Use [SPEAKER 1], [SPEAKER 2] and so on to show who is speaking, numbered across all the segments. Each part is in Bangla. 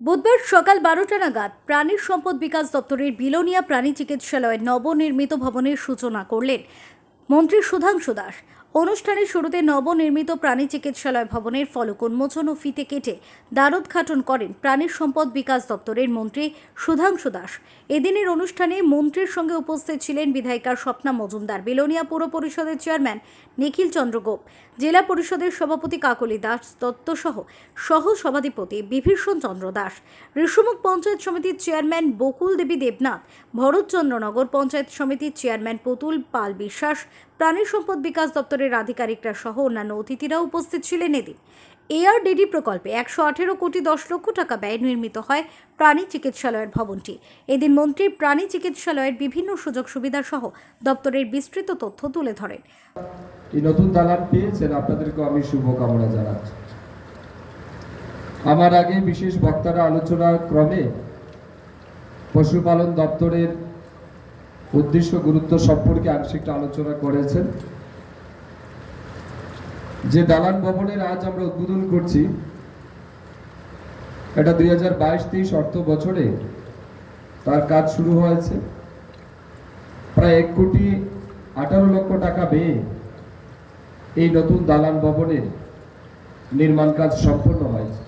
[SPEAKER 1] বুধবার সকাল বারোটা নাগাদ প্রাণী সম্পদ বিকাশ দপ্তরের বিলোনিয়া প্রাণী চিকিৎসালয়ের নবনির্মিত ভবনের সূচনা করলেন মন্ত্রী সুধাংশু দাস। অনুষ্ঠানের শুরুতে নবনির্মিত প্রাণী চিকিৎসালয় ভবনের ফলক উন্মোচন ও ফিতে কেটে দ্বারোদ্ঘাটন করেন প্রাণী সম্পদ বিকাশ দপ্তরের মন্ত্রী সুধাংশু দাস। এদিনের অনুষ্ঠানে মন্ত্রীর সঙ্গে উপস্থিত ছিলেন বিধায়িকা স্বপ্না মজুমদার। বিলোনিয়া পৌর পরিষদের চেয়ারম্যান নিখিল চন্দ্র গোপ। জেলা পরিষদের সভাপতি কাকলি দাস দত্ত সহ সহ সভাধিপতি বিভীষণ চন্দ্র দাস। ঋষুমুখ পঞ্চায়েত সমিতির চেয়ারম্যান বকুল দেবী দেবনাথ। ভরতচন্দ্রনগর পঞ্চায়েত সমিতির চেয়ারম্যান পুতুল পাল বিশ্বাস। প্রাণী সম্পদ বিকাশ দপ্তরের আধিকারিকরা সহ অন্যান্য অতিথিরা উপস্থিত ছিলেন এদিন। এআরডিডি প্রকল্পে একশো আঠেরো কোটি দশ লক্ষ টাকা ব্যয় নির্মিত হয় প্রাণী চিকিৎসালয়ের ভবনটি। এদিন মন্ত্রী প্রাণী চিকিৎসালয়ের বিভিন্ন সুযোগ সুবিধা সহ দপ্তরের বিস্তৃত তথ্য তুলে ধরেন।
[SPEAKER 2] এই নতুন দালান পেয়েছেন আপনাদেরকে আমি শুভকামনা জানাচ্ছি। আমার আগে বিশেষ বক্তারা আলোচনার ক্রমে পশুপালন দপ্তরের উদ্দেশ্য, গুরুত্ব সম্পর্কে আংশিকটা আলোচনা করেছেন। যে দালান ভবনের আজ আমরা উদ্বোধন করছি, এটা দুই হাজার বাইশ তেইশ অর্থ বছরে তার কাজ শুরু হয়েছে। প্রায় এক কোটি আঠারো লক্ষ টাকা ব্যয়ে এই নতুন দালান ভবনের নির্মাণ কাজ সম্পন্ন হয়েছে।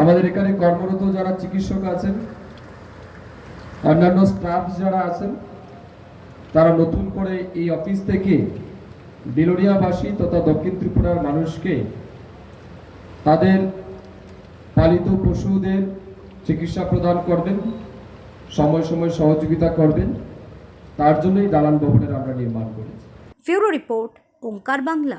[SPEAKER 2] আমাদের এখানে কর্মরত যারা চিকিৎসক আছেন অন্যান্য স্টাফ যারা আছেন, তারা নতুন করে এই অফিস থেকে বিলোনিয়াবাসী তথা দক্ষিণ ত্রিপুরার মানুষকে তাদের পালিত পশুদের চিকিৎসা প্রদান করবেন, সময় সময় সহযোগিতা করবেন, তার জন্যই দালান ভবনের আমরা নির্মাণ করেছি।
[SPEAKER 1] Bureau report, Onkar Bangla.